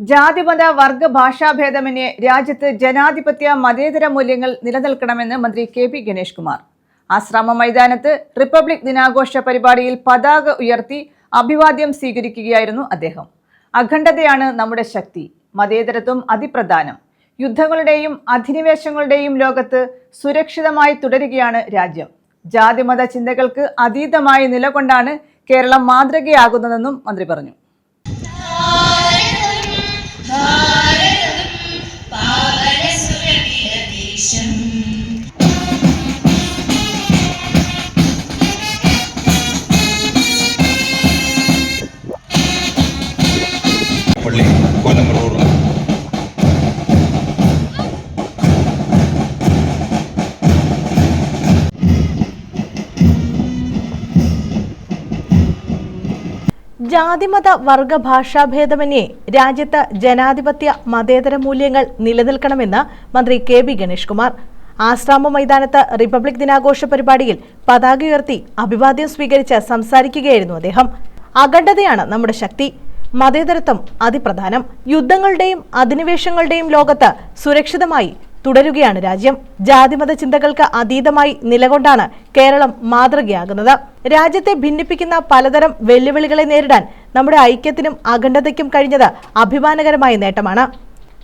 ജാതിമത വർഗ ഭാഷാഭേദമന്യേ രാജ്യത്ത് ജനാധിപത്യ മതേതര മൂല്യങ്ങൾ നിലനിൽക്കണമെന്ന് മന്ത്രി കെ പി ഗണേഷ് കുമാർ. ആശ്രമ മൈതാനത്ത് റിപ്പബ്ലിക് ദിനാഘോഷ പരിപാടിയിൽ പതാക ഉയർത്തി അഭിവാദ്യം സ്വീകരിക്കുകയായിരുന്നു അദ്ദേഹം. അഖണ്ഡതയാണ് നമ്മുടെ ശക്തി മതേതരത്വം അതിപ്രധാനം. യുദ്ധങ്ങളുടെയും അധിനിവേശങ്ങളുടെയും ലോകത്ത് സുരക്ഷിതമായി തുടരുകയാണ് രാജ്യം. ജാതിമത ചിന്തകൾക്ക് അതീതമായി നിലകൊണ്ടാണ് കേരളം മാതൃകയാകുന്നതെന്നും മന്ത്രി പറഞ്ഞു. ജാതിമത വർഗ ഭാഷാഭേദമന്യേ രാജ്യത്ത് ജനാധിപത്യ മതേതര മൂല്യങ്ങൾ നിലനിൽക്കണമെന്ന് മന്ത്രി കെ ബി ഗണേഷ് കുമാർ ആശ്രാമ മൈതാനത്ത് റിപ്പബ്ലിക് ദിനാഘോഷ പരിപാടിയിൽ പതാക ഉയർത്തി അഭിവാദ്യം സ്വീകരിച്ച് സംസാരിക്കുകയായിരുന്നു അദ്ദേഹം. അഖണ്ഡതയാണ് നമ്മുടെ ശക്തി. മതേതരത്വം അതിപ്രധാനം. യുദ്ധങ്ങളുടെയും അധിനിവേശങ്ങളുടെയും ലോകത്ത് സുരക്ഷിതമായി തുടരുകയാണ് രാജ്യം. ജാതിമത ചിന്തകൾക്ക് അതീതമായി നിലകൊണ്ടാണ് കേരളം മാതൃകയാകുന്നത്. രാജ്യത്തെ ഭിന്നിപ്പിക്കുന്ന പലതരം വെല്ലുവിളികളെ നേരിടാൻ നമ്മുടെ ഐക്യത്തിനും അഖണ്ഡതയ്ക്കും കഴിഞ്ഞത് അഭിമാനകരമായ നേട്ടമാണ്.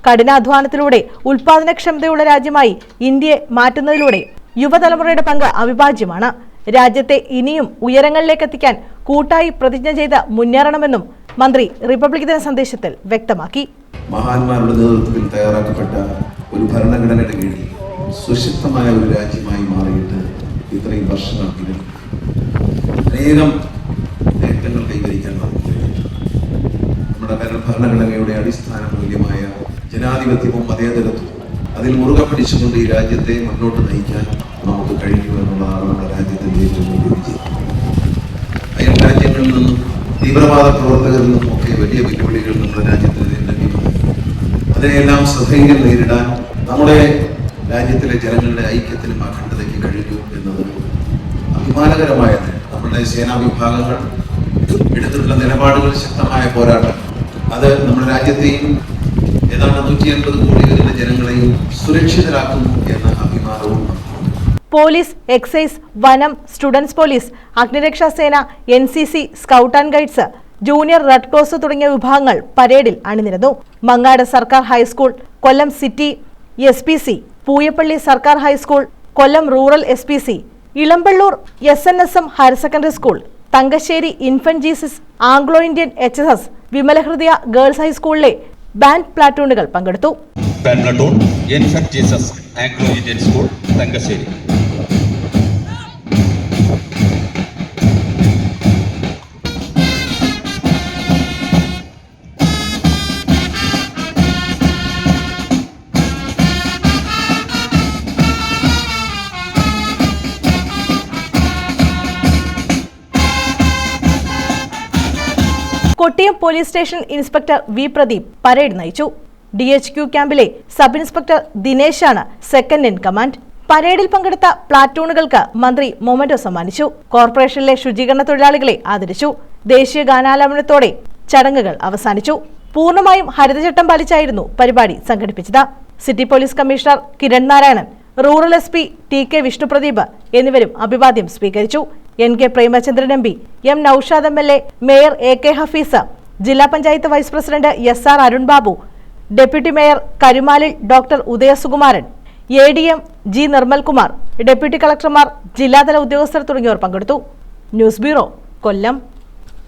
കഠിനാധ്വാനത്തിലൂടെ ഉൽപാദനക്ഷമതയുള്ള രാജ്യമായി ഇന്ത്യയെ മാറ്റുന്നതിലൂടെ യുവതലമുറയുടെ പങ്ക് അവിഭാജ്യമാണ്. രാജ്യത്തെ ഇനിയും ഉയരങ്ങളിലേക്ക് എത്തിക്കാൻ കൂട്ടായി പ്രതിജ്ഞ ചെയ്ത് മുന്നേറണമെന്നും മന്ത്രി റിപ്പബ്ലിക് ദിന സന്ദേശത്തിൽ വ്യക്തമാക്കി. മഹാന്മാരുടെ നേതൃത്വത്തിൽ തയ്യാറാക്കപ്പെട്ട ഒരു ഭരണഘടനയുടെ കീഴിൽ സുശക്തമായ ഒരു രാജ്യമായി മാറിയിട്ട് ഇത്രയും വർഷങ്ങൾക്കിലും അനേകം നേട്ടങ്ങൾ കൈവരിക്കാൻ നമുക്ക് നമ്മുടെ ഭരണഘടനയുടെ അടിസ്ഥാന മൂല്യമായ ജനാധിപത്യവും മതേതരത്വവും അതിൽ മുറുകെ പിടിച്ചുകൊണ്ട് ഈ രാജ്യത്തെ മുന്നോട്ട് നയിക്കാൻ നമുക്ക് കഴിഞ്ഞു എന്നുള്ളതാണ് നമ്മുടെ രാജ്യത്തിന്റെ ഏറ്റവും വലിയ വിജയം. അയൽ രാജ്യങ്ങളിൽ നിന്നും തീവ്രവാദ പ്രവർത്തകരിൽ നിന്നും ഒക്കെ വലിയ വെല്ലുവിളികൾ നമ്മുടെ രാജ്യത്തിന് നേരിടേണ്ടിയിരുന്നു അതിനെയെല്ലാം ശ്രദ്ധേയം നേരിടാൻ നമ്മുടെ രാജ്യത്തിലെ ജനങ്ങളുടെ ഐക്യത്തിനും അഖണ്ഡതയ്ക്ക് കഴിഞ്ഞു എന്നത് അഭിമാനകരമായ. നമ്മുടെ സേനാ വിഭാഗങ്ങൾ എടുത്തിട്ടുള്ള നിലപാടുകൾ ശക്തമായ പോരാട്ടം അത് നമ്മുടെ രാജ്യത്തെയും ഏതാണ്ട് നൂറ്റി അൻപത് കോടി വരുന്ന ജനങ്ങളെയും സുരക്ഷിതരാക്കുന്നു എന്ന അഭിമാനവും. പോലീസ് എക്സൈസ് വനം സ്റ്റുഡൻസ് പോലീസ് അഗ്നിരക്ഷാ സേന N C C scout and guides junior red cross തുടങ്ങിയ വിഭാഗങ്ങൾ പരേഡിൽ അണിനിരന്നു. മങ്ങാട് സർക്കാർ high school Kollam city S P C Pooyappally സർക്കാർ high school Kollam rural S P C Elampalloor S N S M higher secondary school Thangassery infant Jesus Anglo Indian H S S Vimalahridaya girls ഹൈസ്കൂളിലെ band പ്ലാറ്റൂണുകൾ പങ്കെടുത്തു. Platoon infant Jesus Anglo Indian school Thangassery. Kottiyam police station inspector V Pradeep parade നയിച്ചു. D H Q ക്യാമ്പിലെ sub inspector ദിനേശാണ് second in command പരേഡിൽ പങ്കെടുത്ത പ്ലാറ്റൂണുകൾക്ക് മന്ത്രി memento സമ്മാനിച്ചു. കോർപ്പറേഷനിലെ ശുചീകരണ തൊഴിലാളികളെ ആദരിച്ചു. ദേശീയ ഗാനാലാപനത്തോടെ ചടങ്ങുകൾ അവസാനിച്ചു. പൂർണമായും ഹരിതചട്ടം പാലിച്ചായിരുന്നു പരിപാടി സംഘടിപ്പിച്ചത്. City police commissioner Kiran Narayanan rural S P T K Vishnupradeep എന്നിവരും അഭിവാദ്യം സ്വീകരിച്ചു. N K Premachandran M P M Naushad M L A mayor A K Hafeez ജില്ലാ panchayat vice president S R Arun Babu deputy mayor Karumalil doctor Udayasukumaran A D M G Nirmalkumar deputy കളക്ടർമാർ ജില്ലാതല ഉദ്യോഗസ്ഥർ തുടങ്ങിയവർ പങ്കെടുത്തു. News bureau Kollam.